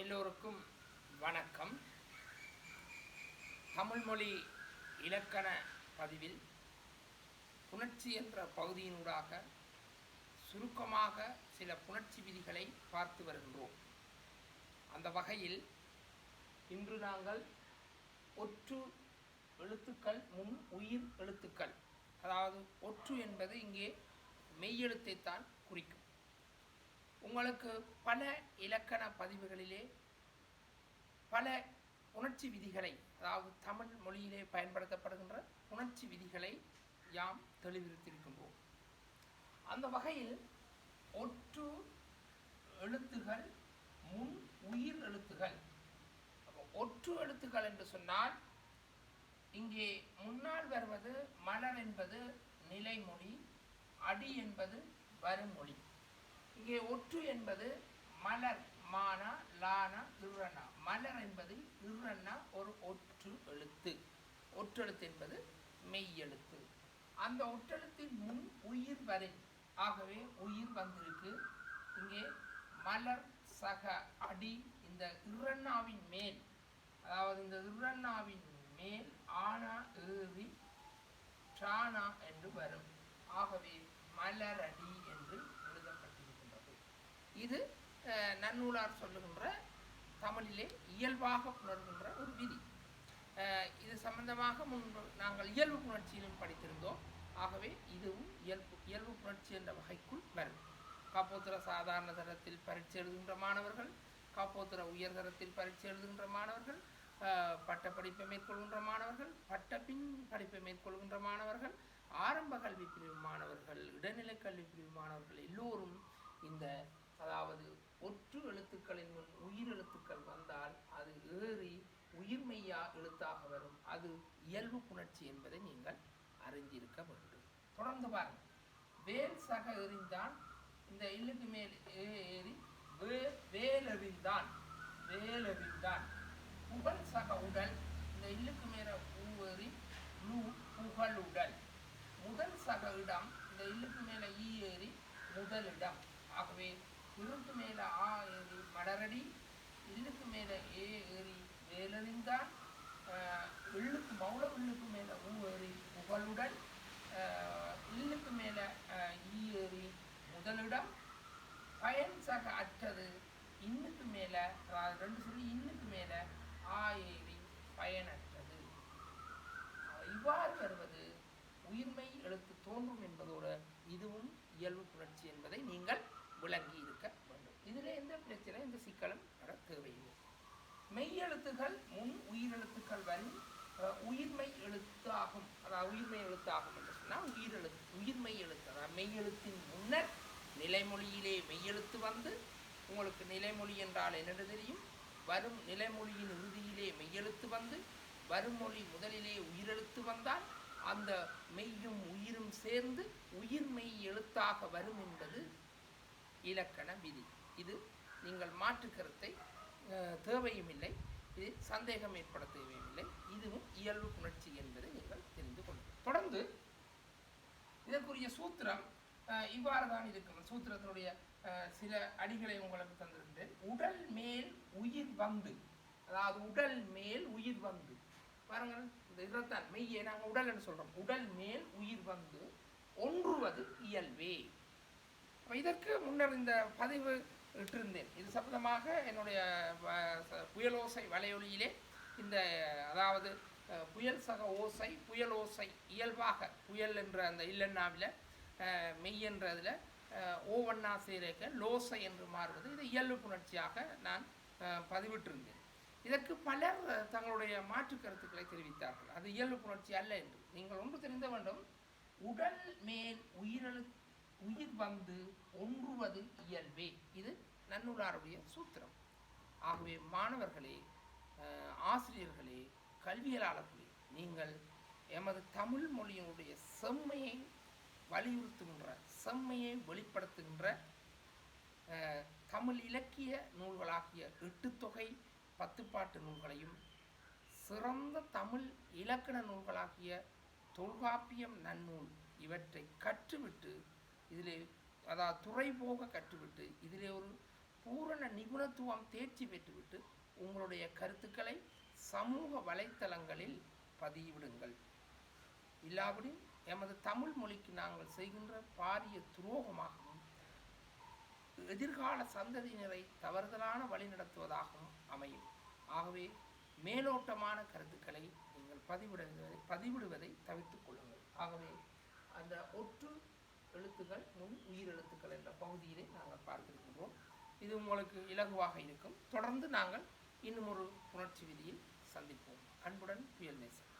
எல்லோருக்கும் வணக்கம். தமிழ்மொழி இலக்கண பதிவில் புணர்ச்சி என்ற பகுதியினூடாக சுருக்கமாக சில புணர்ச்சி விதிகளை பார்த்து வருகின்றோம். அந்த வகையில் இன்று நாங்கள் ஒற்று எழுத்துக்கள் முன் உயிர் எழுத்துக்கள் அதாவது ஒற்று என்பது இங்கே மெய்யெழுத்தைத்தான் குறிக்கும். உங்களுக்கு பல இலக்கண பதிவுகளிலே பல உணர்ச்சி விதிகளை அதாவது தமிழ் மொழியிலே பயன்படுத்தப்படுகின்ற உணர்ச்சி விதிகளை யாம் தெளிவிருத்திருக்கின்றோம் அந்த வகையில் ஒற்று எழுத்துகள் முன் உயிர் எழுத்துகள். ஒற்று எழுத்துக்கள் என்று சொன்னால் இங்கே முன்னால் வருவது மலர் என்பது நிலைமொழி அடி என்பது வருமொழி. இங்கே ஒற்று என்பது மலர் மானா லானா இர்ரனா மலர் என்பது இர்ரன்னா ஒரு ஒற்று எழுத்து. ஒற்றெழுத்து என்பது மெய்யெழுத்து. அந்த ஒற்றெழுத்தின் முன் உயிர் வரை. ஆகவே உயிர் வந்திருக்கு. இங்கே மலர் சக அடி இந்த இர்ரண்ணாவின் மேல். அதாவது இந்த இர்ரண்ணாவின் மேல் ஆனா ஏறி ட்ரானா என்று வரும். ஆகவே மலரடி என்று இது நன்னூலார் சொல்லுகின்ற தமிழிலே இயல்பாக புணர்கின்ற ஒரு விதி. இது சம்பந்தமாக முன்பு நாங்கள் இயல்பு புணர்ச்சியிலும் படித்திருந்தோம். ஆகவே இதுவும் இயல்பு இயல்பு புணர்ச்சி என்ற வகைக்குள் வரும் காப்போத்திர சாதாரண தரத்தில் பரீட்சை எழுதுகின்ற மாணவர்கள் காப்போத்திர உயர் தரத்தில் பரீட்சை எழுதுகின்ற மாணவர்கள் பட்டப்படிப்பை மேற்கொள்கின்ற மாணவர்கள் பட்டப்பின் படிப்பை மேற்கொள்கின்ற மாணவர்கள் ஆரம்ப கல்வி பிரிவு மாணவர்கள் இடைநிலை கல்வி பிரிவு மாணவர்கள் எல்லோரும் இந்த அதாவது ஒற்று எழுத்துக்களின் முன் உயிர் எழுத்துக்கள் வந்தால் அது ஏறி உயிர்மெய்யா எழுத்தாக வரும். அது இயல்பு புணர்ச்சி என்பதை நீங்கள் அறிஞ்சிருக்க வேண்டும். தொடர்ந்து பாருங்கள் வேல் சக எறிந்தான். இந்த இல்லுக்கு மேல் ஏறி வே வேலெறிந்தான் வேலெறிந்தான் புகழ் சக உடல். இந்த இல்லுக்கு மேல ஊவேறி லூ உடல். முதல் சக இடம். இந்த இல்லுக்கு மேல ஈ ஏறி முதலிடம் ஆகவே இருக்கு மேல ஆ ஏறி மடரடி இல்லுக்கு மேல ஏ ஏறி வேலறிந்தான் ஆஹ், இல்லுக்கு மௌல இல்லுக்கு மேல ஊ ஏறி புகழுடன் இல்லுக்கு மேல ஈ ஏறி முதலிடம் பயன் சக அற்றது இன்னுக்கு மேல ரெண்டு சொல்லி இன்னுக்கு மேல ஆ ஏறி பயனற்றது. இவ்வாறு வருவது உயிர்மை எழுத்து தோன்றும் என்பதோடு இதுவும் இயல்பு புரட்சி என்பதை நீங்கள் விளங்கி இருக்க வேண்டும். இதில் எந்த பிரச்சனை இந்த சிக்கலும் வர தேவையில்லை மெய்யெழுத்துகள் முன் உயிரெழுத்துக்கள் வரும் உயிர்மை உயிர்மெய் எழுத்து ஆகும் அதாவது உயிர்மெய் எழுத்து ஆகும் என்று சொன்னால் உயிரெழுத்து உயிர்மெய் எழுத்து அதாவது மெய்யெழுத்தின் முன்னர் நிலைமொழியிலே மெய்யெழுத்து வந்து உங்களுக்கு நிலைமொழி என்றால் என்னென்று தெரியும்? வரும் நிலைமொழியின் இறுதியிலே மெய்யெழுத்து வந்து வரும் மொழி முதலிலே உயிரெழுத்து வந்தால் அந்த மெய்யும் உயிரும் சேர்ந்து உயிர்மெய் எழுத்தாக வரும் என்பது இலக்கண விதி. இது நீங்கள் மாற்று கருத்தை தேவையும் இல்லை இது சந்தேகம் ஏற்பட தேவையும் இல்லை இதுவும் இயல்பு புணர்ச்சி என்பதை நீங்கள் தெரிந்து கொள்ளுங்கள். தொடர்ந்து இதற்குரிய சூத்திரம் இவ்வாறு தான் இருக்கும். சூத்திரத்தினுடைய சில அடிகளை உங்களுக்கு தந்திருக்கின்றேன் உடல் மேல் உயிர் வந்து அதாவது உடல் மேல் உயிர் வந்து பாருங்கள் இந்த இதைத்தான் மெய்யை நாங்கள் உடல்னு சொல்கிறோம் உடல் மேல் உயிர் வந்து ஒன்றுவது இயல்பே. அப்போ இதற்கு முன்னர் இந்த பதிவு இட்டிருந்தேன். இது சம்பந்தமாக என்னுடைய புயலோசை வலையொலியிலே இந்த அதாவது புயல் சக ஓசை புயல் ஓசை இயல்பாக புயல் என்ற அந்த இல்லன்னாவில் மெய் என்றதில் ஓவண்ணா சீரேக்க லோசை என்று மாறுவது இது இயல்பு புணர்ச்சியாக நான் பதிவிட்டிருந்தேன். இதற்கு பலர் தங்களுடைய மாற்று கருத்துக்களை தெரிவித்தார்கள். அது இயல்பு புணர்ச்சி அல்ல என்று. நீங்கள் ஒன்று தெரிந்த வேண்டும். உடல் மேல் உயிரெழுத்து உயிர் வந்து ஒன்றுவது இயல்பே. இது நன்னூலாருடைய சூத்திரம். ஆகவே மாணவர்களே ஆசிரியர்களே கல்வியலாளர்களே நீங்கள் எமது தமிழ் மொழியினுடைய செம்மையை வலியுறுத்துகின்ற செம்மையை வெளிப்படுத்துகின்ற தமிழ் இலக்கிய நூல்களாகிய எட்டுத்தொகை பத்துப்பாட்டு நூல்களையும் சிறந்த தமிழ் இலக்கண நூல்களாகிய தொல்காப்பியம் நன்னூல் இவற்றை கற்றுவிட்டு இதிலே அதாவது துறை போக கற்றுவிட்டு இதிலே ஒரு பூரண நிபுணத்துவம் தேர்ச்சி பெற்றுவிட்டு உங்களுடைய கருத்துக்களை சமூக வலைத்தளங்களில் பதிவிடுங்கள். இல்லாவிடின் எமது தமிழ் மொழிக்கு நாங்கள் செய்கின்ற பாரிய துரோகமாகவும் எதிர்கால சந்ததியினரை தவறுதலான வழி நடத்துவதாகவும் அமையும். ஆகவே மேலோட்டமான கருத்துக்களை நீங்கள் பதிவிடுவதை பதிவிடுவதை தவிர்த்து கொள்ளுங்கள். ஆகவே அந்த ஒற்று எழுத்துக்கள் முன் உயிரெழுத்துக்கள் என்ற பகுதியிலே நாங்கள் பார்த்திருக்கின்றோம். இது உங்களுக்கு இலகுவாக இருக்கும். தொடர்ந்து நாங்கள் இன்னும் ஒரு புணர்ச்சி விதியில் சந்திப்போம். அன்புடன் புயல் நேசன்.